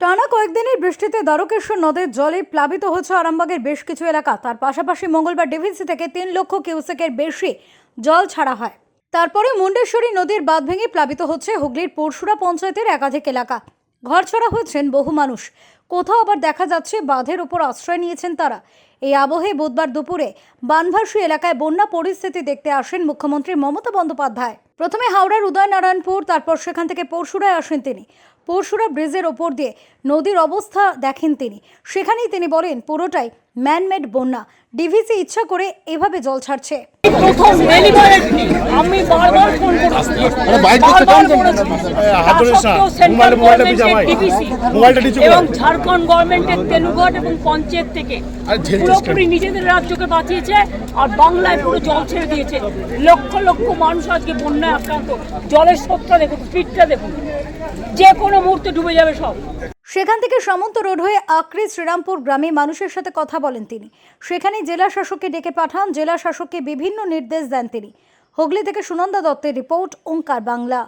টানা কয়েকদিনের বৃষ্টিতে দ্বারকেশ্বর নদের জলে প্লাবিত হচ্ছে আরামবাগের বেশ কিছু এলাকা। তার পাশাপাশি মঙ্গলবার ডিভিসি থেকে তিন লক্ষ কিউসেকের বেশি জল ছাড়া হয়। তারপরে মুন্ডেশ্বরী নদীর বাঁধ ভেঙে প্লাবিত হচ্ছে হুগলির পরশুরা পঞ্চায়েতের একাধিক এলাকা। ঘর ছাড়া হয়েছেন বহু মানুষ। কোথাও আবার দেখা যাচ্ছে বাঁধের ওপর আশ্রয় নিয়েছেন তারা। এই আবহে বুধবার দুপুরে বানভাসী এলাকায় বন্যা পরিস্থিতি দেখতে আসেন মুখ্যমন্ত্রী মমতা বন্দ্যোপাধ্যায়। প্রথমে হাওড়ার উদয়নারায়ণপুর, তারপর সেখান থেকে পরশুরায় আসেন তিনি। পরশুরা ব্রিজের ওপর দিয়ে নদীর অবস্থা দেখেন তিনি। সেখানেই তিনি বলেন পুরোটাই ম্যানমেড বন্যা। ডিভিসি ইচ্ছা করে এভাবে জল ছাড়ছে। প্রথম আমি বারবার ফোন করেছি। গভর্নমেন্টের। এবং ঝাড়খণ্ড গভর্নমেন্টের তেলুঘাট এবং পঞ্চায়েত থেকে পুরোপুরি নিজেদের রাজ্যকে বাঁচিয়েছে আর বাংলায় পুরো জল ছেড়ে দিয়েছে। লক্ষ লক্ষ মানুষ আজকে বন্যায় আক্রান্ত। জলের স্রোতটা দেখুন স্পিডটা দেখুন। যে কোনো মুহূর্তে ডুবে যাবে সব। সেখান থেকে সামন্ত রোড হয়ে আক্রি শ্রীরামপুর গ্রামে মানুষের সাথে কথা বলেন তিনি। সেখানে জেলা শাসককে ডেকে পাঠান, জেলা শাসককে বিভিন্ন নির্দেশ দেন তিনি। হুগলি থেকে সুনন্দা দত্তের রিপোর্ট, ওঙ্কার বাংলা।